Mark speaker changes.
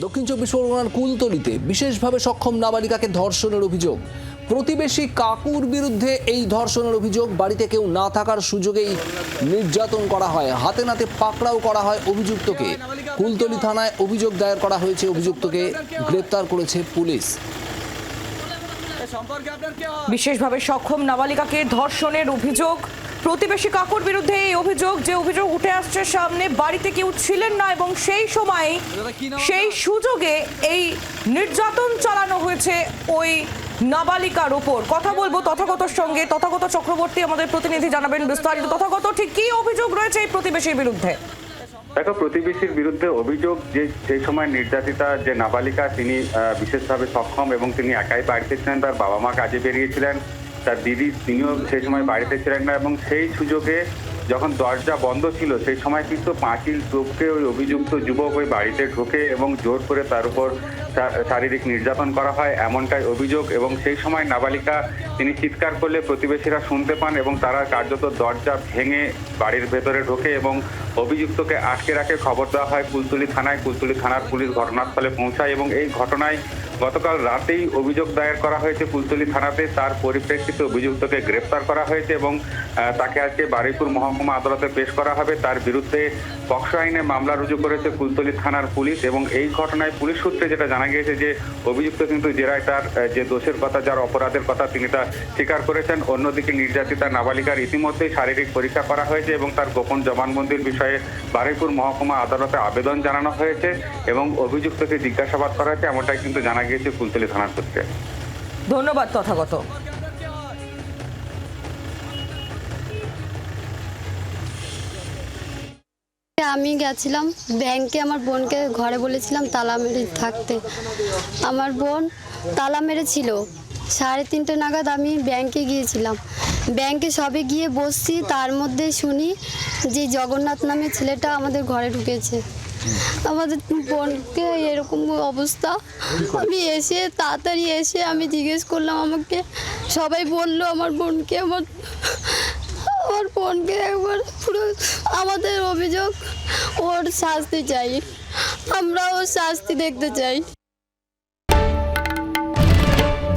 Speaker 1: দক্ষিণ চব্বিশ পরগনার কুলতলিতে বিশেষভাবে সক্ষম নাবালিকাকে ধর্ষণের অভিযোগ। প্রতিবেশী কাকুর বিরুদ্ধে এই ধর্ষণের অভিযোগ। বাড়িতে কেউ না থাকার সুযোগেই নির্যাতন করা হয়। হাতে নাতে পাকড়াও করা হয় অভিযুক্তকে। কুলতলি থানায় অভিযোগ দায়ের করা হয়েছে। অভিযুক্তকে গ্রেপ্তার করেছে পুলিশ।
Speaker 2: বিশেষভাবে সক্ষম নাবালিকাকে ধর্ষণের অভিযোগ। প্রতিবেশী কাকুর বিরুদ্ধে এই অভিযোগ যে অভিযোগ উঠে আসছে সামনে বাড়িতে কেউ ছিলেন না এবং সেই সময় সেই সুযোগে এই নির্যাতন চালানো হয়েছে ওই নাবালিকার ওপর কথা বলব তথাগতর সঙ্গে। তথাগত চক্রবর্তী আমাদের প্রতিনিধি জানাবেন বিস্তারিত। তথাগত ঠিক কি অভিযোগ রয়েছে এই প্রতিবেশীর বিরুদ্ধে?
Speaker 3: দেখো প্রতিবেশীর বিরুদ্ধে অভিযোগ যে সেই সময় নির্যাতিতা যে নাবালিকা তিনি আহ, বিশেষভাবে সক্ষম এবং তিনি একাই বাড়িতে ছিলেন তার বাবা মা কাজে বেরিয়েছিলেন। তার দিদি তিনিও সেই সময় বাড়িতে ছিলেন না এবং সেই সুযোগে যখন দরজা বন্ধ ছিল, সেই সময় কিন্তু পাঁচিল চোখকে ওই অভিযুক্ত যুবক ওই বাড়িতে ঢোকে এবং জোর করে তার উপর শারীরিক নির্যাতন করা হয় এমনটাই অভিযোগ এবং সেই সময় নাবালিকা তিনি চিৎকার করলে প্রতিবেশীরা শুনতে পান এবং তারা কার্যত দরজা ভেঙে বাড়ির ভেতরে ঢোকে এবং অভিযুক্তকে আটকে রাখে। খবর দেওয়া হয়, কুলতুলি থানায় কুলতুলি থানার পুলিশ ঘটনাস্থলে পৌঁছায় এবং এই ঘটনায় গতকাল রাতেই অভিযোগ দায়ের করা হয়েছে কুলতলি থানাতে। তার পরিপ্রেক্ষিতে অভিযুক্তকে গ্রেপ্তার করা হয়েছে এবং তাকে আজকে বারুইপুর মহকুমা আদালতে পেশ করা হবে। তার বিরুদ্ধে পক্সো আইনে মামলা রুজু করেছে কুলতলি থানার পুলিশ এবং এই ঘটনায় পুলিশ সূত্রে যেটা জানা গিয়েছে যে অভিযুক্ত কিন্তু জেরায় তার যে দোষের কথা, যার অপরাধের কথা তিনি তা স্বীকার করেছেন। অন্যদিকে নির্যাতিতা নাবালিকার ইতিমধ্যেই শারীরিক পরীক্ষা করা হয়েছে এবং তার গোপন জবানবন্দির বিষয়ে বারুইপুর মহকুমা আদালতে আবেদন জানানো হয়েছে এবং অভিযুক্তকে জিজ্ঞাসাবাদ করা হয়েছে এমনটাই কিন্তু জানা গিয়েছে কুলতলি থানার সূত্রে।
Speaker 2: ধন্যবাদ তথাগত।
Speaker 4: আমি গেছিলাম ব্যাংকে আমার বোনকে ঘরে বলেছিলাম তালা মেরে থাকতে। আমার বোন তালা মেরেছিল। সাড়ে তিনটে নাগাদ আমি ব্যাংকে গিয়েছিলাম। ব্যাংকে সবে গিয়ে বসছি, তার মধ্যে শুনি যে জগন্নাথ নামে ছেলেটা আমাদের ঘরে ঢুকেছে। আমাদের বোনকে এরকম অবস্থা। আমি এসে তাড়াতাড়ি এসে আমি জিজ্ঞেস করলাম আমাকে, সবাই বলল আমার বোনকে, আমার আমার বোনকে একবার পুরো আমাদের অভিযোগ ওর শাস্তি চাই আমরা ওর শাস্তি দেখতে চাই।